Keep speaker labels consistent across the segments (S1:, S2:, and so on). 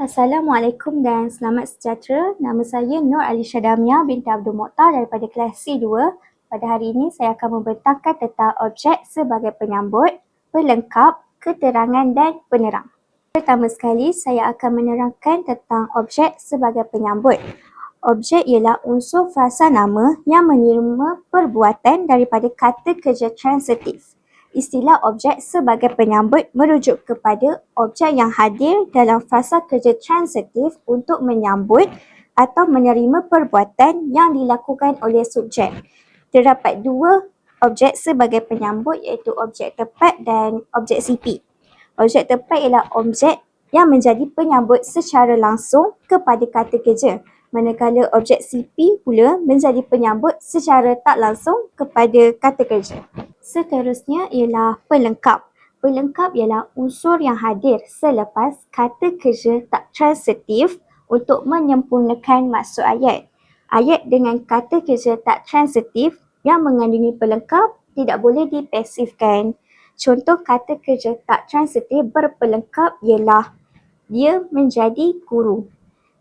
S1: Assalamualaikum dan selamat sejahtera. Nama saya Nur Alisha Damia binti Abdul Mokhtar daripada kelas C2. Pada hari ini saya akan membentangkan tentang objek sebagai penyambut, pelengkap, keterangan dan penerang. Pertama sekali saya akan menerangkan tentang objek sebagai penyambut. Objek ialah unsur frasa nama yang menerima perbuatan daripada kata kerja transitif. Istilah objek sebagai penyambut merujuk kepada objek yang hadir dalam frasa kerja transitif untuk menyambut atau menerima perbuatan yang dilakukan oleh subjek. Terdapat dua objek sebagai penyambut iaitu objek tepat dan objek CP. Objek tepat ialah objek yang menjadi penyambut secara langsung kepada kata kerja manakala objek CP pula menjadi penyambut secara tak langsung kepada kata kerja. Seterusnya ialah pelengkap. Pelengkap ialah unsur yang hadir selepas kata kerja tak transitif untuk menyempurnakan maksud ayat. Ayat dengan kata kerja tak transitif yang mengandungi pelengkap tidak boleh dipasifkan. Contoh kata kerja tak transitif berpelengkap ialah dia menjadi guru.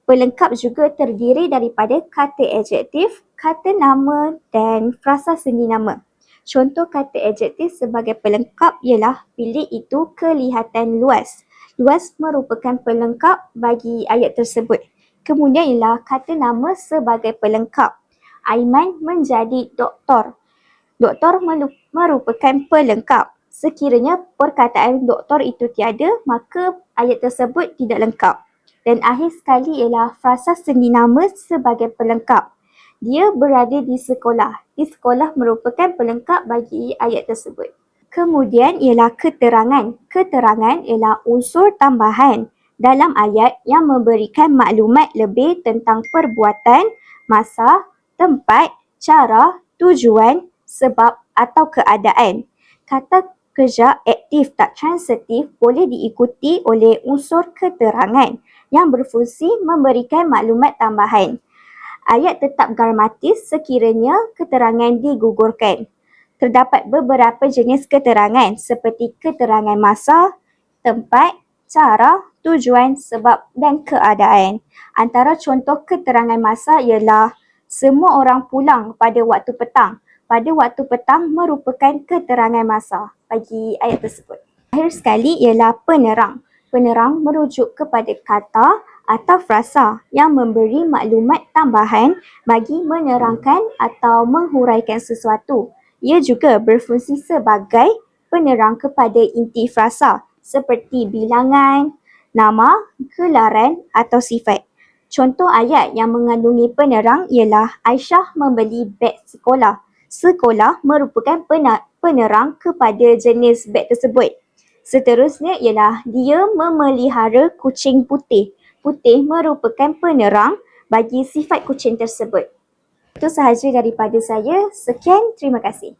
S1: Pelengkap juga terdiri daripada kata adjektif, kata nama dan frasa sendi nama. Contoh kata adjektif sebagai pelengkap ialah bilik itu kelihatan luas. Luas merupakan pelengkap bagi ayat tersebut. Kemudian ialah kata nama sebagai pelengkap. Aiman menjadi doktor. Doktor merupakan pelengkap. Sekiranya perkataan doktor itu tiada, maka ayat tersebut tidak lengkap. Dan akhir sekali ialah frasa sendi nama sebagai pelengkap. Dia berada di sekolah. Di sekolah merupakan pelengkap bagi ayat tersebut. Kemudian ialah keterangan. Keterangan ialah unsur tambahan dalam ayat yang memberikan maklumat lebih tentang perbuatan, masa, tempat, cara, tujuan, sebab atau keadaan. Kata kerja aktif tak transitif boleh diikuti oleh unsur keterangan yang berfungsi memberikan maklumat tambahan. Ayat tetap gramatis sekiranya keterangan digugurkan. Terdapat beberapa jenis keterangan seperti keterangan masa, tempat, cara, tujuan, sebab dan keadaan. Antara contoh keterangan masa ialah semua orang pulang pada waktu petang pada waktu petang merupakan keterangan masa bagi ayat tersebut. Akhir sekali ialah penerang. Penerang merujuk kepada kata atau frasa yang memberi maklumat tambahan bagi menerangkan atau menghuraikan sesuatu. Ia juga berfungsi sebagai penerang kepada inti frasa seperti bilangan, nama, gelaran atau sifat. Contoh ayat yang mengandungi penerang ialah Aisyah membeli beg sekolah sekolah merupakan penerang kepada jenis beg tersebut. Seterusnya ialah dia memelihara kucing putih. Putih merupakan penerang bagi sifat kucing tersebut. Itu sahaja daripada saya. Sekian, terima kasih.